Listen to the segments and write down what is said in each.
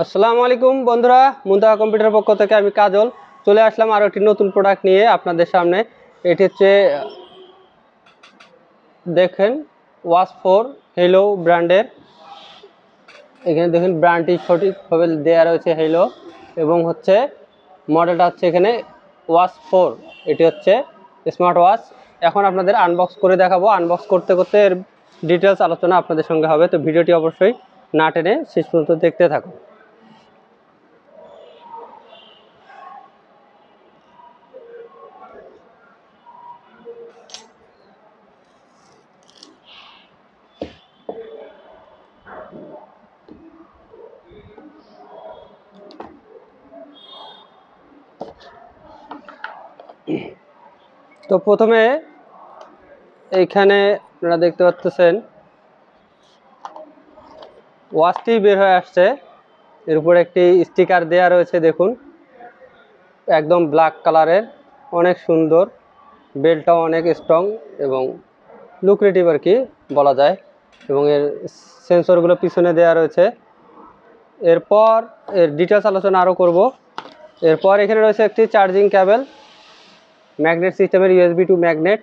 আসসালামু আলাইকুম বন্ধুরা মুন্তাহা কম্পিউটার পক্ষ থেকে আমি কাজল। চলে আসলাম আরও একটি নতুন প্রোডাক্ট নিয়ে আপনাদের সামনে। এটি হচ্ছে, দেখেন ওয়াশ ফোর হেলো ব্র্যান্ডের এখানে দেখেন ব্র্যান্ডটি সঠিকভাবে দেওয়া রয়েছে হেলো এবং হচ্ছে মডেলটা হচ্ছে এখানে ওয়াশ ফোর এটি হচ্ছে স্মার্ট ওয়াচ এখন আপনাদের আনবক্স করে দেখাবো। আনবক্স করতে করতে এর ডিটেলস আলোচনা আপনাদের সঙ্গে হবে। তো ভিডিওটি অবশ্যই না টেনে শেষ পর্যন্ত দেখতে থাকুন। তো প্রথমে এইখানে আপনারা দেখতে পাচ্ছেন ওয়াচটি বের হয়ে আসছে। এর উপরে একটি স্টিকার দেয়া রয়েছে, দেখুন। একদম ব্ল্যাক কালারের, অনেক সুন্দর। বেলটাও অনেক স্ট্রং এবং লুক্রেটিভ আর কি বলা যায়। এবং এর সেন্সরগুলো পিছনে দেয়া রয়েছে। এরপর এর ডিটেলস আলোচনা আরও করব। এরপর এখানে রয়েছে একটি চার্জিং ক্যাবেল ম্যাগনেট সিস্টেমের ইউএসবি টু ম্যাগনেট,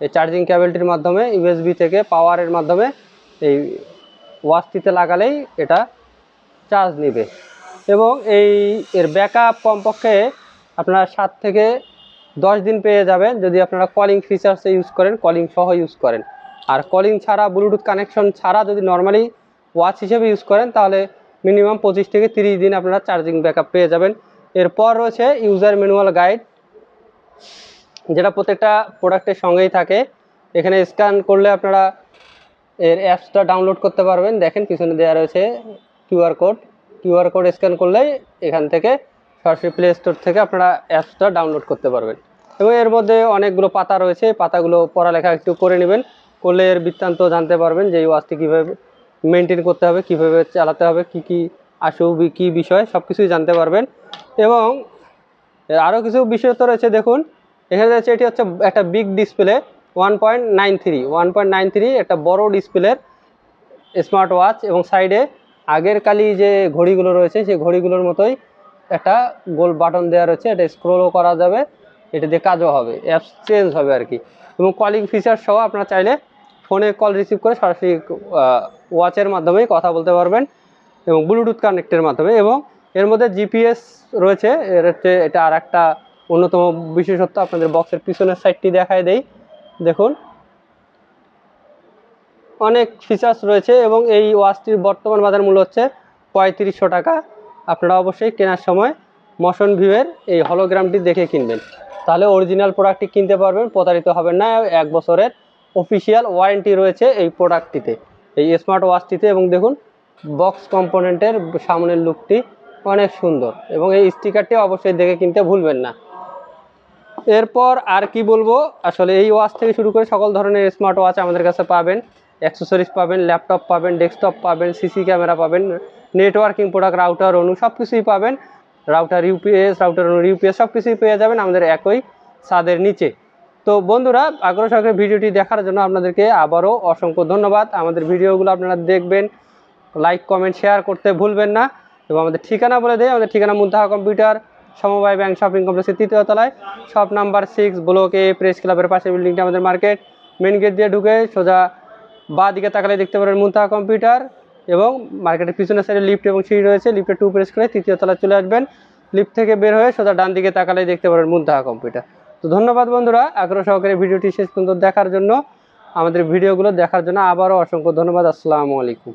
এই চার্জিং ক্যাবেলটির মাধ্যমে ইউএসবি থেকে পাওয়ারের মাধ্যমে এই ওয়াচটিতে লাগালেই এটা চার্জ নেবে। এবং এই এর ব্যাকআপ কমপক্ষে আপনারা সাত থেকে দশ দিন পেয়ে যাবেন যদি আপনারা কলিং ফিচার্সে ইউজ করেন কলিং সহ ইউজ করেন। আর কলিং ছাড়া ব্লুটুথ কানেকশন ছাড়া যদি নর্মালি ওয়াচ হিসেবে ইউজ করেন, তাহলে মিনিমাম পঁচিশ থেকে তিরিশ দিন আপনারা চার্জিং ব্যাকআপ পেয়ে যাবেন। এরপর রয়েছে ইউজার ম্যানুয়াল গাইড যেটা প্রত্যেকটা প্রোডাক্টের সঙ্গেই থাকে। এখানে স্ক্যান করলে আপনারা এর অ্যাপসটা ডাউনলোড করতে পারবেন। দেখেন পিছনে দেওয়া রয়েছে QR code QR code scan করলেই এখান থেকে সরাসরি প্লে স্টোর থেকে আপনারা অ্যাপসটা ডাউনলোড করতে পারবেন। এবং এর মধ্যে অনেকগুলো পাতা রয়েছে। পাতাগুলো পড়ালেখা একটু করে নেবেন। করলে এর বৃত্তান্ত জানতে পারবেন যে এই ওয়াচটি কীভাবে মেনটেন করতে হবে, কীভাবে চালাতে হবে, কি কি আসু কী বিষয় সব কিছুই জানতে পারবেন। এবং আরও কিছু বিষয় তো রয়েছে, দেখুন। এখানে রয়েছে এটি হচ্ছে একটা big display one point nine three one point nine three একটা বড়ো ডিসপ্লের স্মার্ট ওয়াচ এবং সাইডে আগের কালি যে ঘড়িগুলো রয়েছে, সেই ঘড়িগুলোর মতোই একটা গোল বাটন দেওয়া রয়েছে, এটা স্ক্রোলও করা যাবে, এটা দিয়ে কাজও হবে অ্যাপস চেঞ্জ হবে আর কি। এবং কলিং ফিচার সহ আপনারা চাইলে ফোনে কল রিসিভ করে সরাসরি ওয়াচের মাধ্যমেই কথা বলতে পারবেন এবং ব্লুটুথ কানেক্টের মাধ্যমে এবং এর মধ্যে জিপিএস রয়েছে, এর হচ্ছে এটা আর একটা অন্যতম বিশেষত্ব আপনাদের বক্সের পিছনের সাইডটি দেখায় দেই। দেখুন। অনেক ফিচার্স রয়েছে এবং এই ওয়াচটির বর্তমান বাজার মূল্য হচ্ছে পঁয়ত্রিশশো টাকা। আপনারা অবশ্যই কেনার সময় মশন ভিউয়ের এই হলোগ্রামটি দেখে কিনবেন। তাহলে অরিজিনাল প্রোডাক্টটি কিনতে পারবেন, প্রতারিত হবেন না। এক বছরের অফিসিয়াল ওয়ারেন্টি রয়েছে এই প্রোডাক্টটিতে এই স্মার্ট ওয়াচটিতে এবং দেখুন বক্স কম্পোনেন্টের সামনের লুকটি অনেক সুন্দর এবং এই স্টিকারটি অবশ্যই দেখে কিনতে ভুলবেন না। এরপর আর কি বলব? আসলে এই ওয়াচ থেকে শুরু করে সকল ধরনের স্মার্ট ওয়াচ আমাদের কাছে পাবেন। অ্যাক্সেসরিজ পাবেন ল্যাপটপ পাবেন ডেস্কটপ পাবেন সিসি ক্যামেরা পাবেন নেটওয়ার্কিং প্রোডাক্ট রাউটার অনু সব কিছুই পাবেন রাউটার ইউপিএস রাউটার অনু ইউপিএস সব কিছুই পেয়ে যাবেন আমাদের একই ছাদের নিচে। তো বন্ধুরা, আগ্রহ সহকারে ভিডিওটি দেখার জন্য আপনাদেরকে আবারও অসংখ্য ধন্যবাদ। আমাদের ভিডিওগুলো আপনারা দেখবেন লাইক কমেন্ট শেয়ার করতে ভুলবেন না। এবং আমাদের ঠিকানা বলে দেয় আমাদের ঠিকানা মুন্তাহা কম্পিউটার। সমবায় ব্যাংক শপিং কমপ্লেক্সের তৃতীয় তলায়। Shop number six block press ক্লাবের পাশে বিল্ডিংটা আমাদের মার্কেট মেন গেট দিয়ে ঢুকে সোজা বা দিকে তাকালে দেখতে পারেন মুন্তাহা কম্পিউটার এবং মার্কেটের পিছনের সাইডে লিফট এবং সিঁড়ি রয়েছে। লিফটে টু প্রেস করে তৃতীয় তলায় চলে আসবেন। লিফট থেকে বের হয়ে সোজা ডান দিকে তাকালে দেখতে পারেন মুন্তাহা কম্পিউটার তো ধন্যবাদ বন্ধুরা, আগ্রহ সহকারে ভিডিওটি শেষ পর্যন্ত দেখার জন্য। আমাদের ভিডিওগুলো দেখার জন্য আবারও অসংখ্য ধন্যবাদ। আসসালামু আলাইকুম।